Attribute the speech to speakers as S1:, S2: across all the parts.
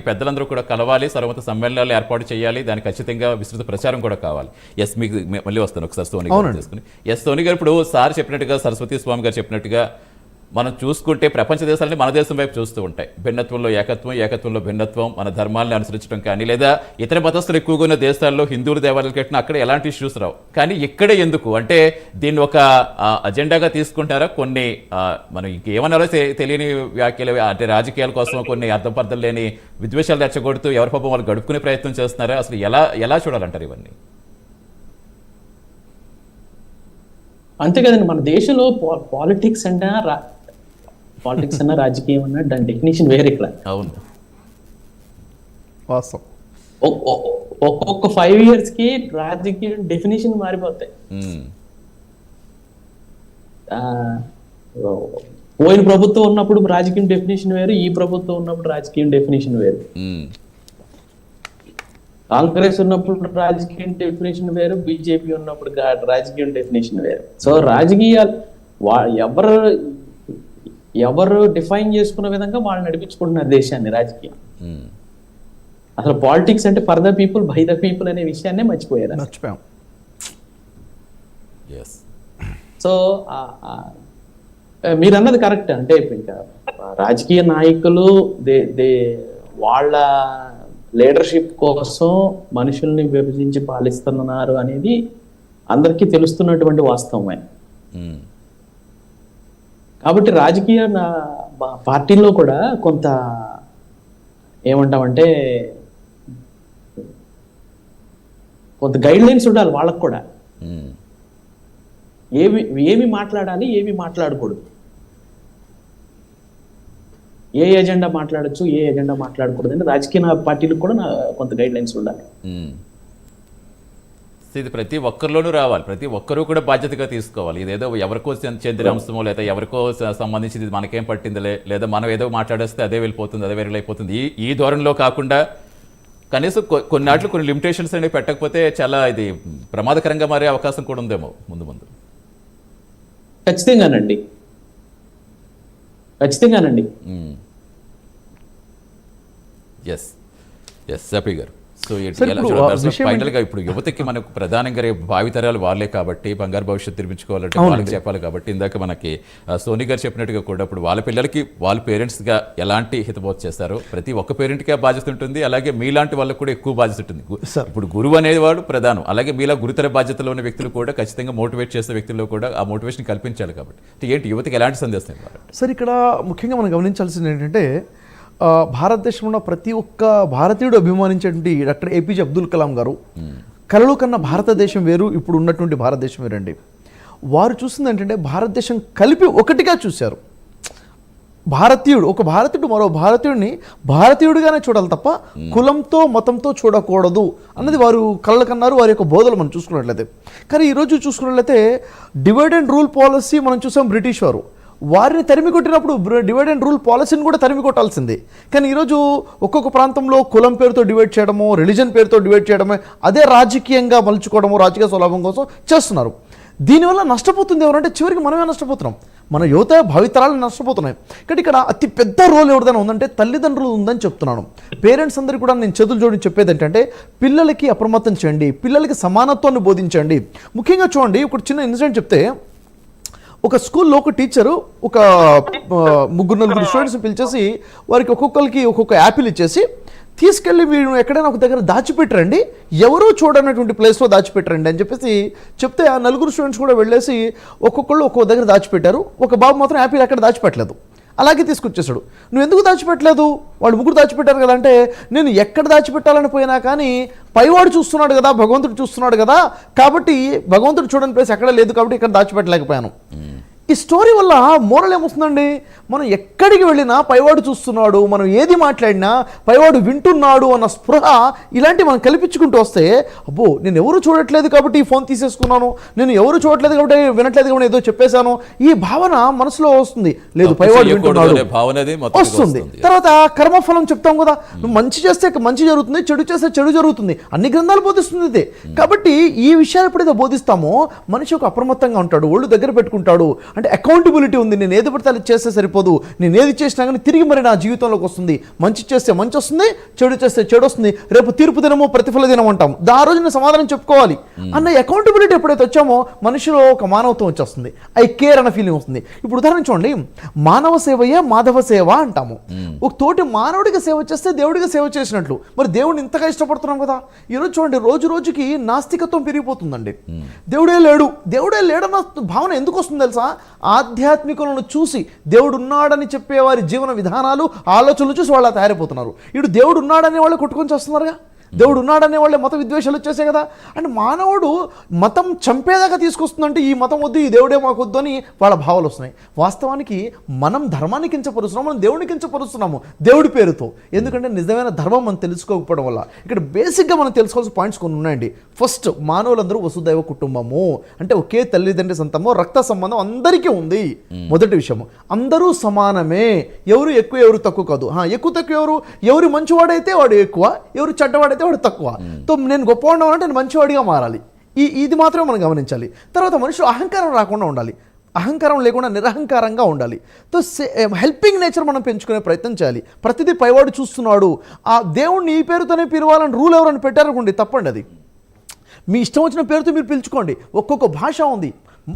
S1: పెద్దలందరూ కూడా కలవాలి సర్వత సమ్మేళనాలు ఏర్పాటు చేయాలి దానికి ఖచ్చితంగా విస్తృత ప్రచారం కూడా కావాలి ఎస్ మీకు మళ్ళీ వస్తాను ఒకసారి సోని గారు. తీసుకుని ఎస్ సోని గారు ఇప్పుడు సార్ చెప్పినట్టుగా సరస్వతి స్వామి గారు చెప్పినట్టుగా మనం చూసుకుంటే ప్రపంచ దేశాలని మన దేశం వైపు చూస్తూ ఉంటాయి. భిన్నత్వంలో ఏకత్వం ఏకత్వంలో భిన్నత్వం మన ధర్మాలను అనుసరించడం కానీ లేదా ఇతర మతస్థులు ఎక్కువగా ఉన్న దేశాల్లో హిందువుల దేవాలయాలు కట్టిన అక్కడ ఎలాంటి ఇష్యూస్ రావు. కానీ ఇక్కడే ఎందుకు? అంటే దీన్ని ఒక అజెండాగా తీసుకుంటారా? కొన్ని మనం ఇంకేమన్నారో తెలియని వ్యాఖ్యలు అంటే రాజకీయాల కోసం కొన్ని అర్థపర్థం లేని విద్వేషాలు రెచ్చగొడుతూ ఎవరి పాపం వాళ్ళు గడుపుకునే ప్రయత్నం చేస్తున్నారా? అసలు ఎలా ఎలా చూడాలంటారు ఇవన్నీ?
S2: అంతే కదండి. మన దేశంలో పాలిటిక్స్ అంటే పాలిటిక్స్ అన్న రాజకీయం అన్న దాని డెఫినేషన్ వేరే ఇక్కడ.
S1: అవును.
S3: వాస్తవం.
S2: ఒక్కొక్క ఫైవ్ ఇయర్స్కి రాజకీయం డెఫినేషన్ మారిపోతాయి. పోయిన ప్రభుత్వం ఉన్నప్పుడు రాజకీయం డెఫినేషన్ వేరు ఈ ప్రభుత్వం ఉన్నప్పుడు రాజకీయం డెఫినేషన్ వేరు. కాంగ్రెస్ ఉన్నప్పుడు రాజకీయం డెఫినేషన్ వేరు బీజేపీ ఉన్నప్పుడు రాజకీయం డెఫినేషన్ వేరు. సో రాజకీయాలు వా ఎవరు ఎవరు డిఫైన్ చేసుకున్న విధంగా వాళ్ళు నడిపించుకుంటున్నారు దేశాన్ని రాజకీయం.
S1: ఉమ్.
S2: అసలు పాలిటిక్స్ అంటే for the people by the people అనే విషయాన్నే మర్చిపోయారు?
S3: మర్చిపోయాం.
S1: ఎస్
S2: సో ఆ- ఆ, మీరు అన్నది కరెక్ట్ అంటే ఇంకా రాజకీయ నాయకులు దే దే వాళ్ళ లీడర్షిప్ కోసం మనుషుల్ని విభజించి పాలిస్తున్నారు అనేది అందరికీ తెలుస్తున్నటువంటి వాస్తవమే.
S1: ఉమ్,
S2: కాబట్టి రాజకీయ నా- పార్టీల్లో కూడా కొంత ఏమంటామంటే కొంత గైడ్ లైన్స్ ఉండాలి వాళ్ళకు కూడా. ఏమి ఏమి మాట్లాడాలి ఏమి మాట్లాడకూడదు ఏ ఎజెండా మాట్లాడొచ్చు ఏ ఎజెండా మాట్లాడకూడదు అంటే రాజకీయ పార్టీలకు కూడా కొంత గైడ్ లైన్స్ ఉండాలి.
S1: సో ఇది ప్రతి ఒక్కరిలోనూ రావాలి. ప్రతి ఒక్కరూ కూడా బాధ్యతగా తీసుకోవాలి. ఇదేదో ఎవరికో చెంది- చెందిన అంశమో లేదా ఎవరికో సంబంధించింది మనకేం పట్టిందిలే లేదా మనం ఏదో మాట్లాడేస్తే అదే వెళ్ళిపోతుంది అదే వేరే అయిపోతుంది ఈ ఈ ధోరణిలో కాకుండా కనీసం కొన్నాట్లు కొన్ని లిమిటేషన్స్ అనేవి పెట్టకపోతే చాలా ఇది ప్రమాదకరంగా మారే అవకాశం కూడా ఉందేమో ముందు ముందు.
S2: ఖచ్చితంగానండి. ఖచ్చితంగానండి.
S1: ఎస్. ఎస్ సపి గారు. సో
S3: సార్, ఇప్పుడు ఆ విషయం
S1: ఫైనల్గా ఇప్పుడు యువతకి మనకు ప్రధానంగా రేపు భావితరాలు వాళ్ళే కాబట్టి బంగారు భవిష్యత్తు నిర్మించుకోవాలంటే వాళ్ళకి చెప్పాలి కాబట్టి ఇందాక మనకి సోని గారు చెప్పినట్టుగా కూడా ఇప్పుడు వాళ్ళ పిల్లలకి వాళ్ళ పేరెంట్స్గా ఎలాంటి హితబోధ చేస్తారో ప్రతి ఒక్క పేరెంట్కి ఆ బాధ్యత ఉంటుంది. అలాగే మీలాంటి వాళ్ళకి కూడా ఎక్కువ బాధ్యత ఉంటుంది. ఇప్పుడు గురువు అనేవాడు ప్రధానం. అలాగే మీలా గురుతర బాధ్యతలో ఉన్న వ్యక్తులు కూడా ఖచ్చితంగా మోటివేట్ చేసే వ్యక్తుల్లో కూడా ఆ మోటివేషన్ కల్పించాలి కాబట్టి. ఏంటి? యువతకి ఎలాంటి సందేశం
S3: సార్ ఇక్కడ ముఖ్యంగా మనం గమనించాల్సింది ఏంటంటే భారతదేశంలో ఉన్న ప్రతి ఒక్క భారతీయుడు అభిమానించేటువంటి డాక్టర్ ఏపీజే అబ్దుల్ కలాం గారు కలలు కన్నా భారతదేశం వేరు ఇప్పుడు ఉన్నటువంటి భారతదేశం వేరండి. వారు చూసింది ఏంటంటే భారతదేశం కలిపి ఒకటిగా చూశారు. భారతీయుడు ఒక భారతీయుడు మరో భారతీయుడిని భారతీయుడిగానే చూడాలి తప్ప కులంతో మతంతో చూడకూడదు అన్నది వారు కళ్ళ కన్నారు వారి యొక్క బోధలు మనం చూసుకున్నట్లయితే. కానీ ఈరోజు చూసుకున్నట్లయితే డివైడ్ అండ్ రూల్ పాలసీ మనం చూసాం బ్రిటిష్ వారు. వారిని తరిమి కొట్టినప్పుడు డివైడ్ అండ్ రూల్ పాలసీని కూడా తరిమి కొట్టాల్సిందే. కానీ ఈరోజు ఒక్కొక్క ప్రాంతంలో కులం పేరుతో డివైడ్ చేయడము రిలీజన్ పేరుతో డివైడ్ చేయడమే అదే రాజకీయంగా మలుచుకోవడము రాజకీయ స్వలాభం కోసం చేస్తున్నారు. దీనివల్ల నష్టపోతుంది ఎవరంటే చివరికి మనమే నష్టపోతున్నాం. మన యువత భావితరాలు నష్టపోతున్నాయి. కాబట్టి ఇక్కడ అతి పెద్ద రోల్ ఎవరిదైనా ఉందంటే తల్లిదండ్రులు ఉందని చెప్తున్నాను. పేరెంట్స్ అందరికీ కూడా నేను చేతులు జోడి చెప్పేది ఏంటంటే పిల్లలకి అప్రమత్తం చేయండి పిల్లలకి సమానత్వాన్ని బోధించండి. ముఖ్యంగా చూడండి ఒక చిన్న ఇన్సిడెంట్ చెప్తే ఒక స్కూల్లో ఒక టీచరు ఒక ముగ్గురు నలుగురు స్టూడెంట్స్ని పిలిచేసి వారికి ఒక్కొక్కరికి ఒక్కొక్క యాపిల్ ఇచ్చేసి తీసుకెళ్ళి మీరు ఎక్కడైనా ఒక దగ్గర దాచిపెట్టరండి ఎవరూ చూడనటువంటి ప్లేస్లో దాచిపెట్టరండి అని చెప్పేసి చెప్తే ఆ నలుగురు స్టూడెంట్స్ కూడా వెళ్ళేసి ఒక్కొక్కళ్ళు ఒక్కొక్క దగ్గర దాచిపెట్టారు. ఒక బాబు మాత్రం యాపిల్ ఎక్కడ దాచిపెట్టలేదు. అలాగే తీసుకొచ్చేసాడు నువ్వు ఎందుకు దాచిపెట్టలేదు? వాళ్ళు ముగ్గురు దాచిపెట్టారు కదా. అంటే నేను ఎక్కడ దాచిపెట్టాలని పోయినా కానీ పైవాడు చూస్తున్నాడు కదా భగవంతుడు చూస్తున్నాడు కదా కాబట్టి భగవంతుడు చూడని ప్లేస్ ఎక్కడ లేదు కాబట్టి ఇక్కడ దాచిపెట్టలేకపోయాను. ఈ స్టోరీ వల్ల మోరల్ ఏమొస్తుందండి? మనం ఎక్కడికి వెళ్ళినా పైవాడు చూస్తున్నాడు మనం ఏది మాట్లాడినా పైవాడు వింటున్నాడు అన్న స్పృహ ఇలాంటి మనం కల్పించుకుంటూ వస్తే అబ్బో నేను ఎవరు చూడట్లేదు కాబట్టి ఈ ఫోన్ తీసేసుకున్నాను నేను ఎవరు చూడట్లేదు కాబట్టి వినట్లేదు కాబట్టి ఏదో చెప్పేశాను. ఈ భావన మనసులో వస్తుంది. లేదు పైవాడు వింటున్నాడు. వస్తుంది. తర్వాత కర్మఫలం చెప్తాం కదా. నువ్వు మంచి చేస్తే మంచి జరుగుతుంది చెడు చేస్తే చెడు జరుగుతుంది. అన్ని గ్రంథాలు బోధిస్తుంది ఇదే. కాబట్టి ఈ విషయాలు ఎప్పుడైతే బోధిస్తామో మనిషి ఒక అప్రమత్తంగా ఉంటాడు ఒళ్ళు దగ్గర పెట్టుకుంటాడు అంటే అకౌంటబిలిటీ ఉంది. నేను ఏది పడితే అది చేస్తే సరిపోదు. నేను ఏది చేసినా కానీ తిరిగి మరి నా జీవితంలోకి వస్తుంది. మంచి చేస్తే మంచి వస్తుంది చెడు చేస్తే చెడు వస్తుంది. రేపు తీర్పు దినము ప్రతిఫల దినం అంటాం. దా రోజు నేను సమాధానం చెప్పుకోవాలి. అన్న అకౌంటబిలిటీ ఎప్పుడైతే వచ్చామో మనిషిలో ఒక మానవత్వం వచ్చేస్తుంది. ఐ కేర్ అన్న ఫీలింగ్ వస్తుంది. ఇప్పుడు ఉదాహరణ చూడండి. మానవ సేవయే మాధవ సేవ అంటాము. ఒక తోటి మానవుడికి సేవ చేస్తే దేవుడికి సేవ చేసినట్లు. మరి దేవుడిని ఇంతగా ఇష్టపడుతున్నాం కదా. ఈరోజు చూడండి రోజు రోజుకి నాస్తికత్వం పెరిగిపోతుందండి. దేవుడే లేడు. దేవుడే లేడన్న భావన ఎందుకు వస్తుంది తెలుసా? ఆధ్యాత్మికులను చూసి దేవుడు ఉన్నాడని చెప్పేవారి జీవన విధానాలు ఆలోచనలు చూసి వాళ్ళ తయారైపోతున్నారు. ఇటు దేవుడు ఉన్నాడని వాళ్ళు కొట్టుకొని వస్తున్నారుగా దేవుడు ఉన్నాడనే వాళ్ళే మత విద్వేషాలు వచ్చేసాయి కదా. అంటే మానవుడు మతం చంపేదాకా తీసుకొస్తుందంటే ఈ మతం వద్దు ఈ దేవుడే మాకు వద్దు అని వాళ్ళ భావాలు వస్తున్నాయి. వాస్తవానికి మనం ధర్మాన్ని కించపరుస్తున్నాము మనం దేవుడిని కించపరుస్తున్నాము దేవుడి పేరుతో. ఎందుకంటే నిజమైన ధర్మం మనం తెలుసుకోకపోవడం వల్ల. ఇక్కడ బేసిక్గా మనం తెలుసుకోవాల్సిన పాయింట్స్ కొన్ని ఉన్నాయండి. ఫస్ట్ మానవులందరూ వసుదైవ కుటుంబము. అంటే ఒకే తల్లిదండ్రి సంతము రక్త సంబంధం అందరికీ ఉంది. మొదటి విషయము. అందరూ సమానమే. ఎవరు ఎక్కువ ఎవరు తక్కువ కాదు. ఎక్కువ తక్కువ ఎవరు? ఎవరు మంచివాడైతే వాడు ఎక్కువ ఎవరు చెడ్డవాడైతే వాడు తక్కువ. తో నేను గొప్పవాడిని అంటే నేను మంచివాడిగా మారాలి. ఈ ఇది మాత్రమే మనం గమనించాలి. తర్వాత మనుషులు అహంకారం రాకుండా ఉండాలి. అహంకారం లేకుండా నిరహంకారంగా ఉండాలి. తో హెల్పింగ్ నేచర్ మనం పెంచుకునే ప్రయత్నం చేయాలి. ప్రతిదీ పైవాడు చూస్తున్నాడు. ఆ దేవుణ్ణి ఈ పేరుతోనే పిలవాలని రూల్ ఎవరైనా పెట్టారనుకోండి తప్పండి అది. మీ ఇష్టం వచ్చిన పేరుతో మీరు పిలుచుకోండి. ఒక్కొక్క భాష ఉంది.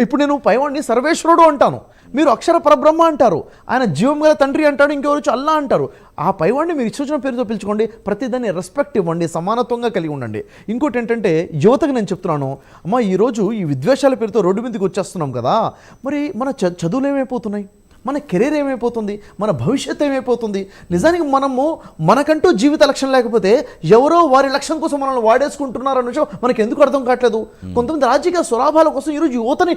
S3: ఇప్పుడు నేను పైవాడిని సర్వేశ్వరుడు అంటాను. మీరు అక్షర పరబ్రహ్మ అంటారు. ఆయన జీవం గల తండ్రి అంటాడు ఇంకెవరు అల్లా అంటారు. ఆ పైవాడిని మీరు ఇచ్చిన పేరుతో పిలుచుకోండి. ప్రతిదాన్ని రెస్పెక్ట్ ఇవ్వండి సమానత్వంగా కలిగి ఉండండి. ఇంకోటి ఏంటంటే యువతకు నేను చెప్తున్నాను. అమ్మ ఈరోజు ఈ విద్వేషాల పేరుతో రోడ్డు మీదకి వచ్చేస్తున్నాం కదా. మరి మన చ చదువులు ఏమైపోతున్నాయి? మన కెరీర్ ఏమైపోతుంది? మన భవిష్యత్తు ఏమైపోతుంది? నిజానికి మనము మనకంటూ జీవిత లక్ష్యం లేకపోతే ఎవరో వారి లక్ష్యం కోసం మనల్ని వాడేసుకుంటున్నారు అన్న విషయం మనకి ఎందుకు అర్థం కావట్లేదు? కొంతమంది రాజకీయ స్వలాభాల కోసం ఈరోజు యువతని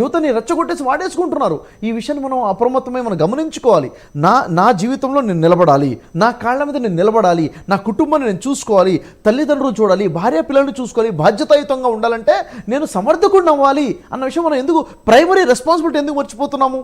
S3: యువతని రెచ్చగొట్టేసి వాడేసుకుంటున్నారు. ఈ విషయాన్ని మనం అప్రమత్తమై మనం గమనించుకోవాలి. నా నా జీవితంలో నేను నిలబడాలి. నా కాళ్ళ మీద నేను నిలబడాలి. నా కుటుంబాన్ని నేను చూసుకోవాలి. తల్లిదండ్రులు చూడాలి. భార్య పిల్లల్ని చూసుకోవాలి. బాధ్యతాయుతంగా ఉండాలంటే నేను సమర్థకుడిని అవ్వాలి అన్న విషయం మనం ఎందుకు ప్రైమరీ రెస్పాన్సిబిలిటీ ఎందుకు మర్చిపోతున్నాము?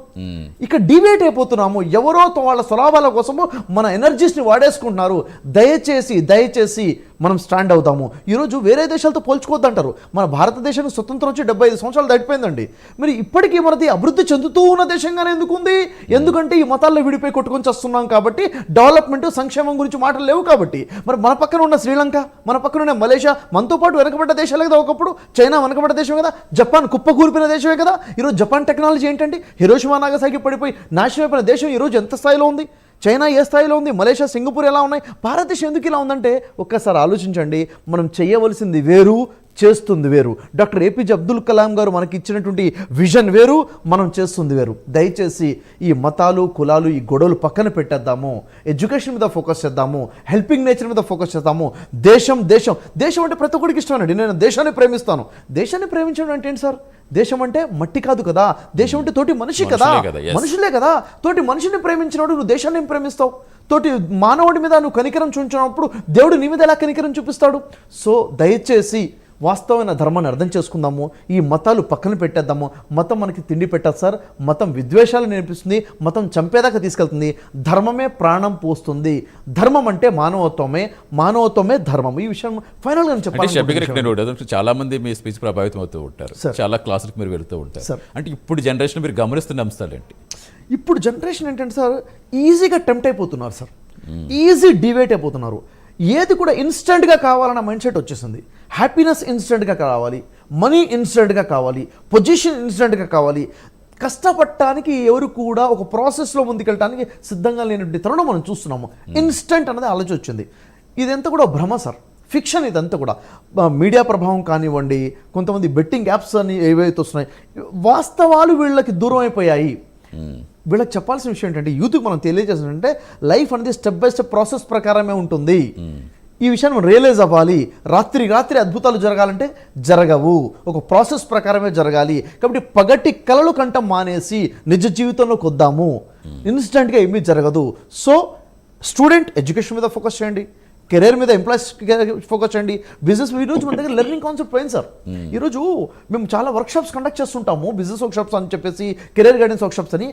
S3: ఇక డిబేట్ అయిపోతున్నాము. ఎవరో వాళ్ళ స్వలాభాల కోసము మన ఎనర్జీస్ని వాడేసుకుంటున్నారు. దయచేసి దయచేసి మనం స్టాండ్ అవుతాము. ఈరోజు వేరే దేశాలతో పోల్చుకోవద్దంటారు. మన భారతదేశానికి స్వతంత్రం వచ్చి డెబ్బై ఐదు సంవత్సరాలు దాటిపోయిందండి. మరి ఇప్పటికీ మనది అభివృద్ధి చెందుతూ ఉన్న దేశంగానే ఎందుకు ఉంది ఎందుకంటే ఈ మతాల్లో విడిపోయి కొట్టుకొని వస్తున్నాం కాబట్టి డెవలప్మెంట్ సంక్షేమం గురించి మాటలు లేవు కాబట్టి. మరి మన పక్కన ఉన్న శ్రీలంక మన పక్కన ఉన్న మలేషియా మనతో పాటు వెనకబడ్డ దేశాలే కదా ఒకప్పుడు. చైనా వెనకబడ్డ దేశం కదా. జపాన్ కుప్పకూరిపిన దేశమే కదా. ఈరోజు జపాన్ టెక్నాలజీ ఏంటండి? హిరోషిమా నాగసాకి పడిపోయి నాశనమైపోయిన అయిపోయిన దేశం ఈరోజు ఎంత స్థాయిలో ఉంది? చైనా ఏ స్థాయిలో ఉంది? మలేషియా సింగపూర్ ఎలా ఉన్నాయి? భారతదేశం ఎందుకు ఇలా ఉందంటే ఒక్కసారి ఆలోచించండి. మనం చేయవలసింది వేరు చేస్తుంది వేరు. డాక్టర్ ఏపీజే అబ్దుల్ కలాం గారు మనకి ఇచ్చినటువంటి విజన్ వేరు మనం చేస్తుంది వేరు. దయచేసి ఈ మతాలు కులాలు ఈ గొడవలు పక్కన పెట్టేద్దాము. ఎడ్యుకేషన్ మీద ఫోకస్ చేద్దాము. హెల్పింగ్ నేచర్ మీద ఫోకస్ చేద్దాము. దేశం దేశం. దేశం అంటే ప్రతి ఒక్కడికి ఇష్టమండి నేను దేశాన్ని ప్రేమిస్తాను. దేశాన్ని ప్రేమించడం అంటే ఏంటి సార్? దేశం అంటే మట్టి కాదు కదా? దేశం అంటే తోటి మనిషి కదా?
S1: మనుషులే కదా,
S3: తోటి మనిషిని ప్రేమించినప్పుడు నువ్వు దేశాన్ని ప్రేమిస్తావు? తోటి మానవుడి మీద నువ్వు కనికరం చూపించినప్పుడు దేవుడు నీ మీద ఎలా కనికరం చూపిస్తాడు? సో దయచేసి వాస్తవమైన ధర్మాన్ని అర్థం చేసుకుందాము. ఈ మతాలు పక్కన పెట్టేద్దాము. మతం మనకి తిండి పెట్టదు సార్. మతం విద్వేషాలు నేర్పిస్తుంది. మతం చంపేదాకా తీసుకెళ్తుంది. ధర్మమే ప్రాణం పోస్తుంది. ధర్మం అంటే మానవత్వమే. మానవత్వమే ధర్మం. ఈ విషయం ఫైనల్గా చెప్పాలి
S1: చాలా మంది మీ స్పీచ్ ప్రభావితం అవుతూ ఉంటారు. చాలా క్లాసులకు మీరు వెళ్తూ ఉంటారు. అంటే ఇప్పుడు జనరేషన్ మీరు గమనిస్తున్న అంశాలు ఏంటి?
S3: ఇప్పుడు జనరేషన్ ఏంటంటే సార్ ఈజీగా టెంప్ట్ అయిపోతున్నారు సార్. ఈజీ డివేట్ అయిపోతున్నారు. ఏది కూడా ఇన్స్టెంట్గా కావాలన్న మైండ్ సెట్ వచ్చేసింది. హ్యాపీనెస్ ఇన్స్టెంట్గా కావాలి. మనీ ఇన్స్టెంట్గా కావాలి. పొజిషన్ ఇన్స్టెంట్గా కావాలి. కష్టపడటానికి ఎవరు కూడా ఒక ప్రాసెస్లో ముందుకెళ్ళడానికి సిద్ధంగా లేనటువంటి తరుణం మనం చూస్తున్నాము. ఇన్స్టెంట్ అనేది ఆలోచన వచ్చింది. ఇదంతా కూడా భ్రమ సార్. ఫిక్షన్ ఇదంతా కూడా. మీడియా ప్రభావం కానివ్వండి కొంతమంది బెట్టింగ్ యాప్స్ అని ఏవైతే వస్తున్నాయి వాస్తవాలు వీళ్ళకి దూరం అయిపోయాయి వీళ్ళకి చెప్పాల్సిన విషయం ఏంటంటే యూత్కి మనం తెలియజేసిందంటే లైఫ్ అనేది స్టెప్ బై స్టెప్ ప్రాసెస్ ప్రకారమే ఉంటుంది. ఈ విషయాన్ని మనం రియలైజ్ అవ్వాలి. రాత్రి రాత్రి అద్భుతాలు జరగాలంటే జరగవు. ఒక ప్రాసెస్ ప్రకారమే జరగాలి. కాబట్టి పగటి కలలు కంటం మానేసి నిజ జీవితంలోకి వద్దాము ఇన్స్టెంట్గా ఏమీ జరగదు. సో స్టూడెంట్ ఎడ్యుకేషన్ మీద ఫోకస్ చేయండి. కెరీర్ మీద ఎంప్లాయీస్ ఫోకస్ చేయండి. బిజినెస్ ఈరోజు మన దగ్గర లెర్నింగ్ కాన్సెప్ట్ పోయింది సార్. ఈరోజు మేము చాలా వర్క్షాప్స్ కండక్ట్ చేస్తుంటాము. బిజినెస్ వర్క్షాప్స్ అని చెప్పేసి కెరీర్ గైడెన్స్ వర్క్షాప్స్ అని.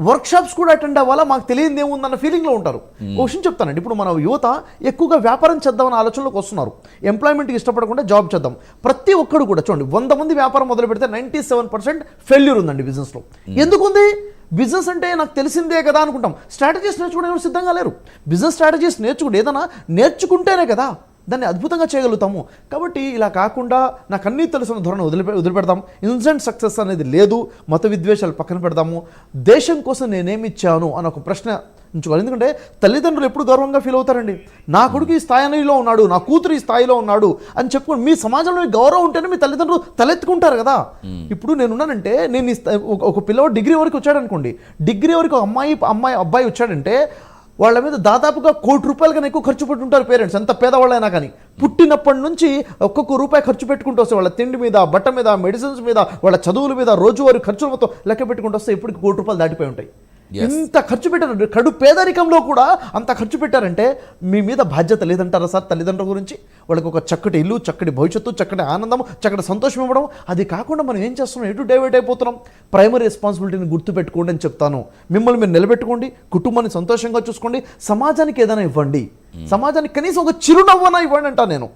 S3: వర్క్ షాప్స్ కూడా అటెండ్ అవ్వాలా? మాకు తెలియదు ఏముందన్న ఫీలింగ్లో ఉంటారు. ఒక విషయం చెప్తానండి. ఇప్పుడు మన యువత ఎక్కువగా వ్యాపారం చేద్దామన్న ఆలోచనలోకి వస్తున్నారు. ఎంప్లాయ్మెంట్కి ఇష్టపడకుండా జాబ్ చేద్దాం. ప్రతి ఒక్కడు కూడా చూడండి వంద మంది వ్యాపారం మొదలు పెడితే నైంటీ సెవెన్ పర్సెంట్ ఫెయిల్యూర్ ఉందండి బిజినెస్లో ఎందుకుంది? బిజినెస్ అంటే నాకు తెలిసిందే కదా అనుకుంటాం. స్ట్రాటజీస్ నేర్చుకునే ఎవరు సిద్ధంగా లేరు. బిజినెస్ స్ట్రాటజీస్ నేర్చుకుంటే ఏదైనా నేర్చుకుంటేనే కదా. దాన్ని అద్భుతంగా చేయగలుగుతాము. కాబట్టి ఇలా కాకుండా నాకు అన్నీ తెలుసున్న ధోరణి వదిలిపె వదిలిపెడతాం ఇన్స్టెంట్ సక్సెస్ అనేది లేదు. మత విద్వేషాలు పక్కన పెడతాము దేశం కోసం నేనేమి ఇచ్చాను అని ఒక ప్రశ్న ఉంచుకోవాలి. ఎందుకంటే తల్లిదండ్రులు ఎప్పుడు గర్వంగా ఫీల్ అవుతారండి. నా కొడుకు ఈ స్థాయిలో ఉన్నాడు నా కూతురు ఈ స్థాయిలో ఉన్నాడు అని చెప్పుకోండి మీ సమాజంలో గౌరవం ఉంటేనే మీ తల్లిదండ్రులు తలెత్తుకుంటారు కదా. ఇప్పుడు నేనున్నానంటే నేను ఒక- పిల్లవాడు డిగ్రీ వరకు వచ్చాడు అనుకోండి డిగ్రీ వరకు అమ్మాయి అమ్మాయి అబ్బాయి వచ్చాడంటే వాళ్ళ మీద దాదాపుగా కోటి రూపాయల కన్నా ఎక్కువ ఖర్చు పెట్టుంటారు పేరెంట్స్. ఎంత పేదవాళ్ళైనా కానీ. పుట్టినప్పటి నుంచి ఒక్కొక్క రూపాయి ఖర్చు పెట్టుకుంటూ వస్తే వాళ్ళ తిండి మీద బట్ట మీద మెడిసిన్స్ మీద వాళ్ళ చదువుల మీద రోజువారీ ఖర్చులతో మొత్తం లెక్క పెట్టుకుంటూ వస్తే ఇప్పటికి కోటి రూపాయలు దాటిపోయి ఉంటాయి. ఇంత ఖర్చు పెట్టారు. కడు పేదరికంలో కూడా అంత ఖర్చు పెట్టారంటే మీ మీద బాధ్యత లేదంటారా సార్ తల్లిదండ్రుల గురించి? వాళ్ళకి ఒక చక్కటి ఇల్లు చక్కటి భవిష్యత్తు చక్కటి ఆనందం చక్కటి సంతోషం ఇవ్వడం అది కాకుండా మనం ఏం చేస్తున్నాం? ఎటు డైవర్ట్ అయిపోతున్నాం? ప్రైమరీ రెస్పాన్సిబిలిటీని గుర్తుపెట్టుకోండి అని చెప్తాను. మిమ్మల్ని మీరు నిలబెట్టుకోండి. కుటుంబాన్ని సంతోషంగా చూసుకోండి. సమాజానికి ఏదైనా ఇవ్వండి. సమాజానికి కనీసం ఒక చిరునవ్వన ఇవ్వండి అంటా నేను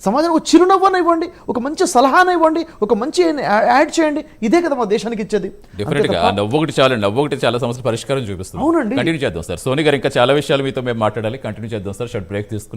S3: సమాజానికి ఒక చిరునవ్వన ఇవ్వండి ఒక మంచి సలహాన ఇవ్వండి ఒక మంచి యాడ్ చేయండి. ఇదే కదా మా దేశానికి ఇచ్చేది.
S1: డెఫినెట్
S3: అంతే
S1: గా
S3: తప్ప-
S1: ఆ నవ్వు ఒకటి చాలు నవ్వు ఒకటి చాలా సమస్యల పరిష్కారం చూపిస్తుంది.
S3: అవునండి.
S1: కంటిన్యూ చేద్దాం సార్. సోని గారు ఇంకా చాలా విషయాలు మీతో మేము మాట్లాడాలి. కంటిన్యూ చేద్దాం సార్. షర్ట్ బ్రేక్ తీసుకుని